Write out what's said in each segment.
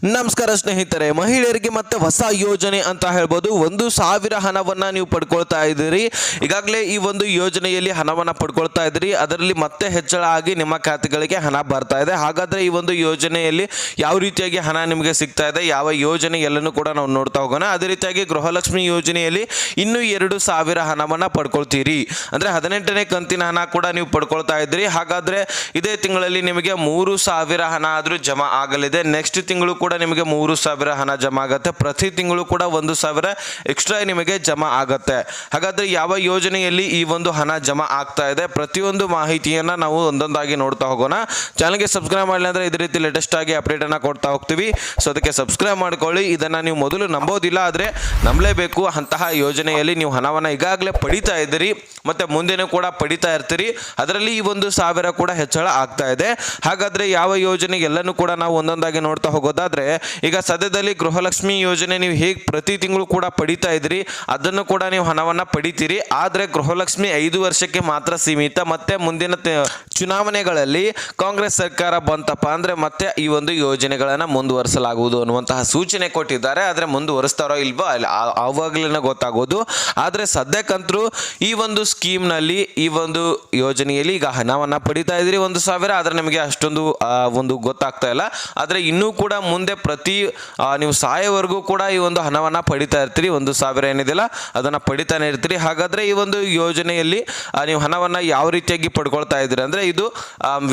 ನಮಸ್ಕಾರ ಸ್ನೇಹಿತರೆ, ಮಹಿಳೆಯರಿಗೆ ಮತ್ತೆ ಹೊಸ ಯೋಜನೆ ಅಂತ ಹೇಳ್ಬೋದು. ಒಂದು ಸಾವಿರ ಹಣವನ್ನ ನೀವು ಪಡ್ಕೊಳ್ತಾ ಇದ್ದೀರಿ. ಈಗಾಗಲೇ ಈ ಒಂದು ಯೋಜನೆಯಲ್ಲಿ ಹಣವನ್ನ ಪಡ್ಕೊಳ್ತಾ ಇದ್ದೀರಿ. ಅದರಲ್ಲಿ ಮತ್ತೆ ಹೆಚ್ಚಳ ಆಗಿ ನಿಮ್ಮ ಖಾತೆಗಳಿಗೆ ಹಣ ಬರ್ತಾ ಇದೆ. ಹಾಗಾದ್ರೆ ಈ ಒಂದು ಯೋಜನೆಯಲ್ಲಿ ಯಾವ ರೀತಿಯಾಗಿ ಹಣ ನಿಮಗೆ ಸಿಗ್ತಾ ಇದೆ, ಯಾವ ಯೋಜನೆ ಎಲ್ಲನೂ ಕೂಡ ನಾವು ನೋಡ್ತಾ ಹೋಗೋಣ. ಅದೇ ರೀತಿಯಾಗಿ ಗೃಹಲಕ್ಷ್ಮಿ ಯೋಜನೆಯಲ್ಲಿ ಇನ್ನೂ ಎರಡು ಸಾವಿರ ಹಣವನ್ನ ಪಡ್ಕೊಳ್ತೀರಿ. ಅಂದ್ರೆ ಹದಿನೆಂಟನೇ ಕಂತಿನ ಹಣ ಕೂಡ ನೀವು ಪಡ್ಕೊಳ್ತಾ ಇದ್ದೀರಿ. ಹಾಗಾದ್ರೆ ಇದೇ ತಿಂಗಳಲ್ಲಿ ನಿಮಗೆ ಮೂರು ಸಾವಿರ ಹಣ ಆದ್ರೂ ಜಮಾ ಆಗಲಿದೆ. ನೆಕ್ಸ್ಟ್ ತಿಂಗಳು ಕೂಡ ನಿಮಗೆ ಮೂರು ಸಾವಿರ ಹಣ ಜಮಾ ಆಗುತ್ತೆ. ಪ್ರತಿ ತಿಂಗಳು ಕೂಡ ಒಂದು ಸಾವಿರ ಎಕ್ಸ್ಟ್ರಾ ನಿಮಗೆ ಜಮಾ ಆಗುತ್ತೆ. ಹಾಗಾದ್ರೆ ಯಾವ ಯೋಜನೆಯಲ್ಲಿ ಈ ಒಂದು ಹಣ ಜಮಾ ಆಗ್ತಾ ಇದೆ? ಪ್ರತಿಯೊಂದು ಮಾಹಿತಿಯನ್ನ ನಾವು ಒಂದೊಂದಾಗಿ ನೋಡ್ತಾ ಹೋಗೋಣ. ಚಾನಲ್ಗೆ ಸಬ್ಸ್ಕ್ರೈಬ್ ಮಾಡಲಿ ಅಂದ್ರೆ ಇದೇ ರೀತಿ ಲೇಟೆಸ್ಟ್ ಆಗಿ ಅಪ್ಡೇಟ್ ಅನ್ನ ಕೊಡ್ತಾ ಹೋಗ್ತೀವಿ. ಸೊ ಅದಕ್ಕೆ ಸಬ್ಸ್ಕ್ರೈಬ್ ಮಾಡ್ಕೊಳ್ಳಿ. ಇದನ್ನ ನೀವು ಮೊದಲು ನಂಬೋದಿಲ್ಲ ಆದ್ರೆ ನಂಬಲೇಬೇಕು. ಅಂತಹ ಯೋಜನೆಯಲ್ಲಿ ನೀವು ಹಣವನ್ನು ಈಗಾಗಲೇ ಪಡಿತಾ ಇದ್ದೀರಿ. ಮತ್ತೆ ಮುಂದೆನೂ ಕೂಡ ಪಡಿತಾ ಇರ್ತೀರಿ. ಅದರಲ್ಲಿ ಈ ಒಂದು ಸಾವಿರ ಕೂಡ ಹೆಚ್ಚಳ ಆಗ್ತಾ ಇದೆ. ಹಾಗಾದ್ರೆ ಯಾವ ಯೋಜನೆ ಎಲ್ಲನೂ ಕೂಡ ನಾವು ಒಂದೊಂದಾಗಿ ನೋಡ್ತಾ ಹೋಗೋದಾದ್ರೆ ಈಗ ಸದ್ಯದಲ್ಲಿ ಗೃಹಲಕ್ಷ್ಮಿ ಯೋಜನೆ ನೀವು ಹೇಗೆ ಪ್ರತಿ ತಿಂಗಳು ಕೂಡ ಪಡಿತಾ ಇದ್ರಿ, ಅದನ್ನು ಕೂಡ ನೀವು ಹಣವನ್ನ ಪಡಿತೀರಿ, ಆದರೆ ಗೃಹಲಕ್ಷ್ಮಿ ಐದು ವರ್ಷಕ್ಕೆ ಮಾತ್ರ ಸೀಮಿತ, ಮತ್ತೆ ಮುಂದಿನ ಚುನಾವಣೆಗಳಲ್ಲಿ ಕಾಂಗ್ರೆಸ್ ಸರ್ಕಾರ ಬಂತಪ್ಪ ಅಂದ್ರೆ ಮತ್ತೆ ಈ ಒಂದು ಯೋಜನೆಗಳನ್ನ ಮುಂದುವರಿಸಲಾಗುವುದು ಅನ್ನುವಂತಹ ಸೂಚನೆ ಕೊಟ್ಟಿದ್ದಾರೆ, ಆದರೆ ಮುಂದುವರಿಸ್ತಾರೋ ಇಲ್ವೋ ಅಲ್ಲಿ ಆ- ಗೊತ್ತಾಗೋದು. ಆದರೆ ಸದ್ಯಕ್ಕಂತರೂ ಈ ಒಂದು ಸ್ಕೀಮ್ನಲ್ಲಿ ಈ ಒಂದು ಯೋಜನೆಯಲ್ಲಿ ಈಗ ಹಣವನ್ನ ಪಡಿತಾ ಇದ್ರಿ ಒಂದು ಸಾವಿರ, ಆದರೆ ನಿಮಗೆ ಅಷ್ಟೊಂದು ಒಂದು ಗೊತ್ತಾಗ್ತಾ ಇಲ್ಲ. ಆದರೆ ಇನ್ನೂ ಕೂಡ ಮುಂದೆ ಪ್ರತಿ ಆ, ನೀವು ಸಾಯೋವರೆಗೂ ಕೂಡ ಈ ಒಂದು ಹಣವನ್ನು ಪಡಿತಾ ಇರ್ತೀರಿ. ಒಂದು ಸಾವಿರ ಏನಿದೆಯಲ್ಲ ಅದನ್ನು ಪಡಿತಾನೆ ಇರ್ತೀರಿ. ಹಾಗಾದರೆ ಈ ಒಂದು ಯೋಜನೆಯಲ್ಲಿ ನೀವು ಹಣವನ್ನು ಯಾವ ರೀತಿಯಾಗಿ ಪಡ್ಕೊಳ್ತಾ ಇದ್ದೀರಿ? ಅಂದರೆ ಇದು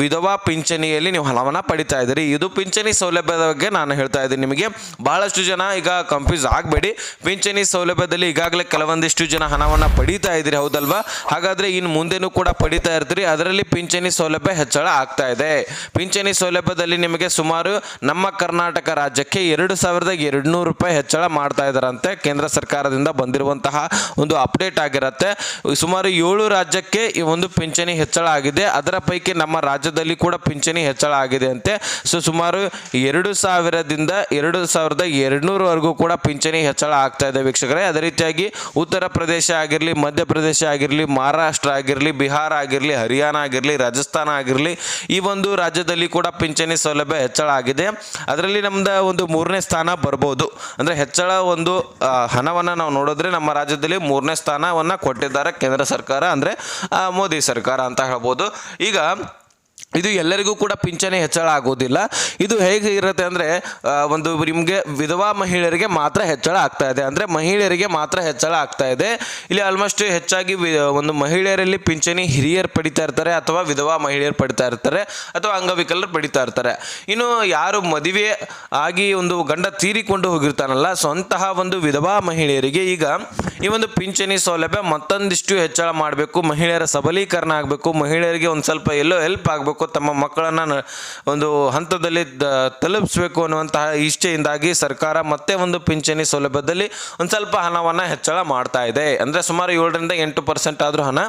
ವಿಧವಾ ಪಿಂಚಣಿಯಲ್ಲಿ ನೀವು ಹಣವನ್ನು ಪಡಿತಾ ಇದ್ದೀರಿ. ಇದು ಪಿಂಚಣಿ ಸೌಲಭ್ಯದ ಬಗ್ಗೆ ನಾನು ಹೇಳ್ತಾ ಇದ್ದೀನಿ ನಿಮಗೆ. ಬಹಳಷ್ಟು ಜನ ಈಗ ಕನ್ಫ್ಯೂಸ್ ಆಗಬೇಡಿ. ಪಿಂಚಣಿ ಸೌಲಭ್ಯದಲ್ಲಿ ಈಗಾಗಲೇ ಕೆಲವೊಂದಿಷ್ಟು ಜನ ಹಣವನ್ನು ಪಡಿತಾ ಇದ್ದೀರಿ ಹೌದಲ್ವಾ? ಹಾಗಾದರೆ ಇನ್ನು ಮುಂದೆನೂ ಕೂಡ ಪಡಿತಾ ಇರ್ತೀರಿ. ಅದರಲ್ಲಿ ಪಿಂಚಣಿ ಸೌಲಭ್ಯ ಹೆಚ್ಚಳ ಆಗ್ತಾ ಇದೆ. ಪಿಂಚಣಿ ಸೌಲಭ್ಯದಲ್ಲಿ ನಿಮಗೆ ಸುಮಾರು ನಮ್ಮ ಕರ್ನಾಟಕ ರಾಜ್ಯಕ್ಕೆ ಎರಡು ಸಾವಿರದ ಎರಡುನೂರು ರೂಪಾಯಿ ಹೆಚ್ಚಳ ಮಾಡ್ತಾ ಇದ್ದಾರಂತೆ. ಕೇಂದ್ರ ಸರ್ಕಾರದಿಂದ ಬಂದಿರುವಂತಹ ಒಂದು ಅಪ್ಡೇಟ್ ಆಗಿರುತ್ತೆ. ಸುಮಾರು ಏಳು ರಾಜ್ಯಕ್ಕೆ ಈ ಒಂದು ಪಿಂಚಣಿ ಹೆಚ್ಚಳ ಆಗಿದೆ. ಅದರ ಪೈಕಿ ನಮ್ಮ ರಾಜ್ಯದಲ್ಲಿ ಕೂಡ ಪಿಂಚಣಿ ಹೆಚ್ಚಳ ಆಗಿದೆ ಅಂತೆ. ಸೊ, ಸುಮಾರು ಎರಡು ಸಾವಿರದಿಂದ ಎರಡು ಸಾವಿರದ ಎರಡುನೂರವರೆಗೂ ಕೂಡ ಪಿಂಚಣಿ ಹೆಚ್ಚಳ ಆಗ್ತಾ ಇದೆ ವೀಕ್ಷಕರೇ. ಅದೇ ರೀತಿಯಾಗಿ ಉತ್ತರ ಪ್ರದೇಶ ಆಗಿರಲಿ ಮಧ್ಯಪ್ರದೇಶ ಆಗಿರಲಿ, ಮಹಾರಾಷ್ಟ್ರ ಆಗಿರಲಿ, ಬಿಹಾರ ಆಗಿರಲಿ, ಹರಿಯಾಣ ಆಗಿರಲಿ, ರಾಜಸ್ಥಾನ ಆಗಿರಲಿ ಈ ಒಂದು ರಾಜ್ಯದಲ್ಲಿ ಕೂಡ ಪಿಂಚಣಿ ಸೌಲಭ್ಯ ಹೆಚ್ಚಳ ಆಗಿದೆ. ಅದರಲ್ಲಿ ನಮ್ದು ಒಂದು ಮೂರನೇ ಸ್ಥಾನ ಬರ್ಬೋದು. ಅಂದರೆ ಹೆಚ್ಚಳ ಒಂದು ಹಣವನ್ನ ನಾವು ನೋಡಿದ್ರೆ ನಮ್ಮ ರಾಜ್ಯದಲ್ಲಿ ಮೂರನೇ ಸ್ಥಾನವನ್ನ ಕೊಟ್ಟಿದ್ದಾರೆ ಕೇಂದ್ರ ಸರ್ಕಾರ ಅಂದರೆ ಮೋದಿ ಸರ್ಕಾರ ಅಂತ ಹೇಳ್ಬೋದು. ಈಗ ಇದು ಎಲ್ಲರಿಗೂ ಕೂಡ ಪಿಂಚಣಿ ಹೆಚ್ಚಳ ಆಗೋದಿಲ್ಲ. ಇದು ಹೇಗೆ ಇರುತ್ತೆ ಅಂದರೆ ಒಂದು ನಿಮಗೆ ವಿಧವಾ ಮಹಿಳೆಯರಿಗೆ ಮಾತ್ರ ಹೆಚ್ಚಳ ಆಗ್ತಾ ಇದೆ. ಅಂದರೆ ಮಹಿಳೆಯರಿಗೆ ಮಾತ್ರ ಹೆಚ್ಚಳ ಆಗ್ತಾ ಇದೆ. ಇಲ್ಲಿ ಆಲ್ಮೋಸ್ಟ್ ಹೆಚ್ಚಾಗಿ ಒಂದು ಮಹಿಳೆಯರಲ್ಲಿ ಪಿಂಚಣಿ ಹಿರಿಯರು ಪಡಿತಾ ಇರ್ತಾರೆ ಅಥವಾ ವಿಧವಾ ಮಹಿಳೆಯರು ಪಡಿತಾ ಇರ್ತಾರೆ ಅಥವಾ ಅಂಗವಿಕಲರು ಪಡಿತಾ ಇರ್ತಾರೆ. ಇನ್ನು ಯಾರು ಮದುವೆ ಆಗಿ ಒಂದು ಗಂಡ ತೀರಿಕೊಂಡು ಹೋಗಿರ್ತಾನಲ್ಲ, ಸ್ವಂತಹ ಒಂದು ವಿಧವಾ ಮಹಿಳೆಯರಿಗೆ ಈಗ ಈ ಒಂದು ಪಿಂಚಣಿ ಸೌಲಭ್ಯ ಮತ್ತೊಂದಿಷ್ಟು ಹೆಚ್ಚಳ ಮಾಡಬೇಕು, ಮಹಿಳೆಯರ ಸಬಲೀಕರಣ ಆಗಬೇಕು, ಮಹಿಳೆಯರಿಗೆ ಒಂದು ಸ್ವಲ್ಪ ಎಲ್ಲೋ ಹೆಲ್ಪ್ ಆಗಬೇಕು, ತಮ್ಮ ಮಕ್ಕಳನ್ನು ಒಂದು ಹಂತದಲ್ಲಿ ತಲುಪಿಸಬೇಕು ಅನ್ನುವಂತಹ ಇಚ್ಛೆಯಿಂದಾಗಿ ಸರ್ಕಾರ ಮತ್ತೆ ಒಂದು ಪಿಂಚಣಿ ಸೌಲಭ್ಯದಲ್ಲಿ ಒಂದು ಸ್ವಲ್ಪ ಹಣವನ್ನು ಹೆಚ್ಚಳ ಮಾಡ್ತಾ ಇದೆ. ಅಂದರೆ ಸುಮಾರು ಏಳರಿಂದ ಎಂಟು ಪರ್ಸೆಂಟ್ ಆದರೂ ಹಣ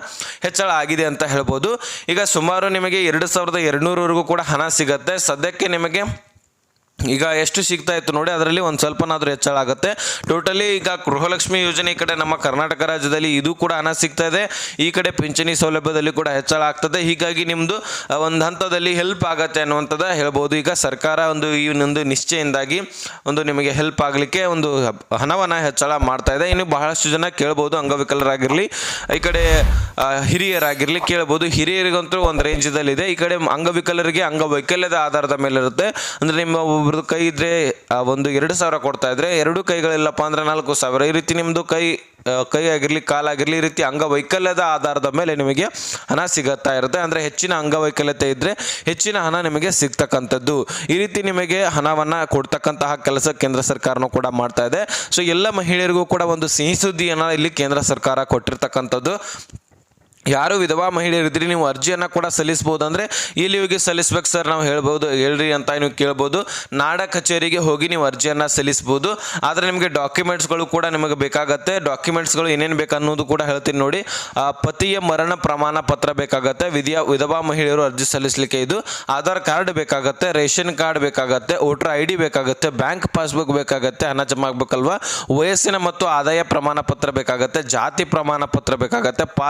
ಹೆಚ್ಚಳ ಆಗಿದೆ ಅಂತ ಹೇಳ್ಬೋದು. ಈಗ ಸುಮಾರು ನಿಮಗೆ ಎರಡು ಸಾವಿರದ ಎರಡುನೂರವರೆಗೂ ಕೂಡ ಹಣ ಸಿಗುತ್ತೆ. ಸದ್ಯಕ್ಕೆ ನಿಮಗೆ ಈಗ ಎಷ್ಟು ಸಿಗ್ತಾ ಇತ್ತು ನೋಡಿ, ಅದರಲ್ಲಿ ಒಂದು ಸ್ವಲ್ಪನಾದರೂ ಹೆಚ್ಚಳ ಆಗುತ್ತೆ. ಟೋಟಲಿ ಈಗ ಗೃಹಲಕ್ಷ್ಮಿ ಯೋಜನೆ ಕಡೆ ನಮ್ಮ ಕರ್ನಾಟಕ ರಾಜ್ಯದಲ್ಲಿ ಇದು ಕೂಡ ಹಣ ಸಿಗ್ತಾ ಇದೆ. ಈ ಕಡೆ ಪಿಂಚಣಿ ಸೌಲಭ್ಯದಲ್ಲಿ ಕೂಡ ಹೆಚ್ಚಳ ಆಗ್ತದೆ. ಹೀಗಾಗಿ ನಿಮ್ಮದು ಒಂದು ಹಂತದಲ್ಲಿ ಹೆಲ್ಪ್ ಆಗತ್ತೆ ಅನ್ನುವಂಥದ್ದು ಹೇಳ್ಬೋದು. ಈಗ ಸರ್ಕಾರ ಒಂದು ಈ ಒಂದು ನಿಶ್ಚಯದಿಂದಾಗಿ ಒಂದು ನಿಮಗೆ ಹೆಲ್ಪ್ ಆಗಲಿಕ್ಕೆ ಒಂದು ಹಣವನ್ನು ಹೆಚ್ಚಳ ಮಾಡ್ತಾ ಇದೆ. ಇನ್ನು ಬಹಳಷ್ಟು ಜನ ಕೇಳ್ಬೋದು, ಅಂಗವಿಕಲರಾಗಿರಲಿ, ಈ ಕಡೆ ಹಿರಿಯರಾಗಿರಲಿ ಕೇಳ್ಬೋದು. ಹಿರಿಯರಿಗಂತೂ ಒಂದು ರೇಂಜದಲ್ಲಿದೆ ಈ ಕಡೆ ಅಂಗವಿಕಲರಿಗೆ ಅಂಗವೈಕಲ್ಯದ ಆಧಾರದ ಮೇಲೆ ಇರುತ್ತೆ ಅಂದರೆ ನಿಮ್ಮ ಕೈ ಇದ್ರೆ ಆ, ಒಂದು ಎರಡು ಸಾವಿರ ಕೊಡ್ತಾ ಇದ್ರೆ ಎರಡು ಕೈಗಳಿಲ್ಲಪ್ಪ ಅಂದ್ರೆ ನಾಲ್ಕು ಸಾವಿರ. ಈ ರೀತಿ ನಿಮ್ಮದು ಕೈ ಕೈ ಆಗಿರಲಿ ಕಾಲಾಗಿರಲಿ ಈ ರೀತಿ ಅಂಗವೈಕಲ್ಯದ ಆಧಾರದ ಮೇಲೆ ನಿಮಗೆ ಹಣ ಸಿಗುತ್ತಾ ಇರುತ್ತೆ. ಅಂದರೆ ಹೆಚ್ಚಿನ ಅಂಗವೈಕಲ್ಯತೆ ಇದ್ದರೆ ಹೆಚ್ಚಿನ ಹಣ ನಿಮಗೆ ಸಿಗ್ತಕ್ಕಂಥದ್ದು. ಈ ರೀತಿ ನಿಮಗೆ ಹಣವನ್ನು ಕೊಡ್ತಕ್ಕಂತಹ ಕೆಲಸ ಕೇಂದ್ರ ಸರ್ಕಾರನೂ ಕೂಡ ಮಾಡ್ತಾ ಇದೆ. ಸೊ ಎಲ್ಲ ಮಹಿಳೆಯರಿಗೂ ಕೂಡ ಒಂದು ಸಿಹಿ ಸುದ್ದಿಯನ್ನು ಇಲ್ಲಿ ಕೇಂದ್ರ ಸರ್ಕಾರ ಕೊಟ್ಟಿರ್ತಕ್ಕಂಥದ್ದು. ಯಾರು ವಿಧವಾ ಮಹಿಳೆಯರಿದ್ರಿ ನೀವು ಅರ್ಜಿಯನ್ನು ಕೂಡ ಸಲ್ಲಿಸ್ಬೋದು. ಅಂದರೆ ಇಲ್ಲಿ ಹೋಗಿ ಸಲ್ಲಿಸ್ಬೇಕು ಸರ್, ನಾವು ಹೇಳ್ಬೋದು, ಹೇಳ್ರಿ ಅಂತ ನೀವು ಕೇಳ್ಬೋದು. ನಾಡ ಕಚೇರಿಗೆ ಹೋಗಿ ನೀವು ಅರ್ಜಿಯನ್ನು ಸಲ್ಲಿಸ್ಬೋದು. ಆದರೆ ನಿಮಗೆ ಡಾಕ್ಯುಮೆಂಟ್ಸ್ಗಳು ಕೂಡ ನಿಮಗೆ ಬೇಕಾಗತ್ತೆ. ಡಾಕ್ಯುಮೆಂಟ್ಸ್ಗಳು ಏನೇನು ಬೇಕು ಅನ್ನೋದು ಕೂಡ ಹೇಳ್ತೀನಿ ನೋಡಿ. ಪತಿಯ ಮರಣ ಪ್ರಮಾಣ ಪತ್ರ ಬೇಕಾಗತ್ತೆ. ವಿಧಿಯ ವಿಧವಾ ಮಹಿಳೆಯರು ಅರ್ಜಿ ಸಲ್ಲಿಸಲಿಕ್ಕೆ ಇದು. ಆಧಾರ್ ಕಾರ್ಡ್ ಬೇಕಾಗತ್ತೆ, ರೇಷನ್ ಕಾರ್ಡ್ ಬೇಕಾಗತ್ತೆ, ವೋಟರ್ ಐ ಡಿ ಬೇಕಾಗುತ್ತೆ, ಬ್ಯಾಂಕ್ ಪಾಸ್ಬುಕ್ ಬೇಕಾಗತ್ತೆ, ಹಣ ಜಮಾ ಆಗ್ಬೇಕಲ್ವಾ? ವಯಸ್ಸಿನ ಮತ್ತು ಆದಾಯ ಪ್ರಮಾಣ ಪತ್ರ ಬೇಕಾಗತ್ತೆ, ಜಾತಿ ಪ್ರಮಾಣ ಪತ್ರ ಬೇಕಾಗತ್ತೆ, ಪಾ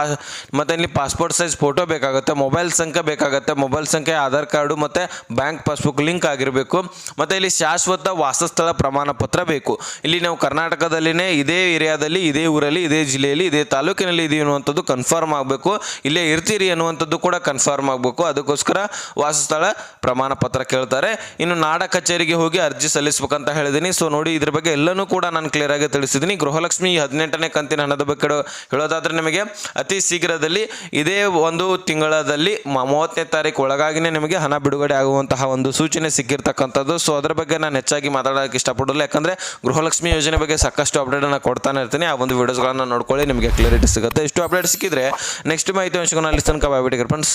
ಮತ್ತು ಇಲ್ಲಿ ಪಾಸ್ಪೋರ್ಟ್ ಸೈಜ್ ಫೋಟೋ ಬೇಕಾಗುತ್ತೆ ಮೊಬೈಲ್ ಸಂಖ್ಯೆ ಬೇಕಾಗುತ್ತೆ ಮೊಬೈಲ್ ಸಂಖ್ಯೆ, ಆಧಾರ್ ಕಾರ್ಡು ಮತ್ತು ಬ್ಯಾಂಕ್ ಪಾಸ್ಬುಕ್ ಲಿಂಕ್ ಆಗಿರಬೇಕು. ಮತ್ತು ಇಲ್ಲಿ ಶಾಶ್ವತ ವಾಸಸ್ಥಳ ಪ್ರಮಾಣ ಪತ್ರ ಬೇಕು. ಇಲ್ಲಿ ನಾವು ಕರ್ನಾಟಕದಲ್ಲಿನೇ ಇದೇ ಏರಿಯಾದಲ್ಲಿ, ಇದೇ ಊರಲ್ಲಿ, ಇದೇ ಜಿಲ್ಲೆಯಲ್ಲಿ, ಇದೇ ತಾಲೂಕಿನಲ್ಲಿ ಇದೀವಿ ಅನ್ನುವಂಥದ್ದು ಕನ್ಫರ್ಮ್ ಆಗಬೇಕು. ಇಲ್ಲೇ ಇರ್ತೀರಿ ಅನ್ನುವಂಥದ್ದು ಕೂಡ ಕನ್ಫರ್ಮ್ ಆಗಬೇಕು. ಅದಕ್ಕೋಸ್ಕರ ವಾಸಸ್ಥಳ ಪ್ರಮಾಣ ಪತ್ರ ಕೇಳ್ತಾರೆ. ಇನ್ನು ನಾಡ ಕಚೇರಿಗೆ ಹೋಗಿ ಅರ್ಜಿ ಸಲ್ಲಿಸಬೇಕಂತ ಹೇಳಿದ್ದೀನಿ ಸೊ ನೋಡಿ ಇದ್ರ ಬಗ್ಗೆ ಎಲ್ಲನೂ ಕೂಡ ನಾನು ಕ್ಲಿಯರ್ ಆಗಿ ತಿಳಿಸಿದ್ದೀನಿ ಗೃಹಲಕ್ಷ್ಮಿ ಹದಿನೆಂಟನೇ ಕಂತಿನ ಹಣದ ಬಗ್ಗೆ ಹೇಳೋ- ಹೇಳೋದಾದ್ರೆ ನಿಮಗೆ ಅತಿ ಶೀಘ್ರದಲ್ಲಿ ಇದೇ ಒಂದು ತಿಂಗಳಲ್ಲಿ ಮೂವತ್ತನೇ ತಾರೀಕು ಒಳಗಾಗಿನೇ ನಿಮಗೆ ಹಣ ಬಿಡುಗಡೆ ಆಗುವಂತಹ ಒಂದು ಸೂಚನೆ ಸಿಕ್ಕಿರ್ತಕ್ಕಂಥದ್ದು. ಸೊ ಅದರ ಬಗ್ಗೆ ನಾನು ಹೆಚ್ಚಾಗಿ ಮಾತಾಡೋಕೆ ಇಷ್ಟಪಡೋಲ್ಲ ಯಾಕಂದ್ರೆ ಗೃಹಲಕ್ಷ್ಮಿ ಯೋಜನೆ ಬಗ್ಗೆ ಸಾಕಷ್ಟು ಅಪ್ಡೇಟ್ ಅನ್ನ ಕೊಡ್ತಾನೆ ಇರ್ತೀನಿ. ಆ ಒಂದು ವಿಡಿಯೋಸ್ಗಳನ್ನ ನೋಡ್ಕೊಳ್ಳಿ, ನಿಮಗೆ ಕ್ಲಿಯರಿಟಿ ಸಿಗುತ್ತೆ. ಇಷ್ಟು ಅಪ್ಡೇಟ್ ಸಿಕ್ಕಿದ್ರೆ ನೆಕ್ಸ್ಟ್ ಮಾಹಿತಿ ಅಂಶಗಳನ್ನ ಅಲ್ಲಿ ತನಕ ಬಾಯ್ಬಿಟ್ಟಿಗೆ ಫ್ರೆಂಡ್ಸ್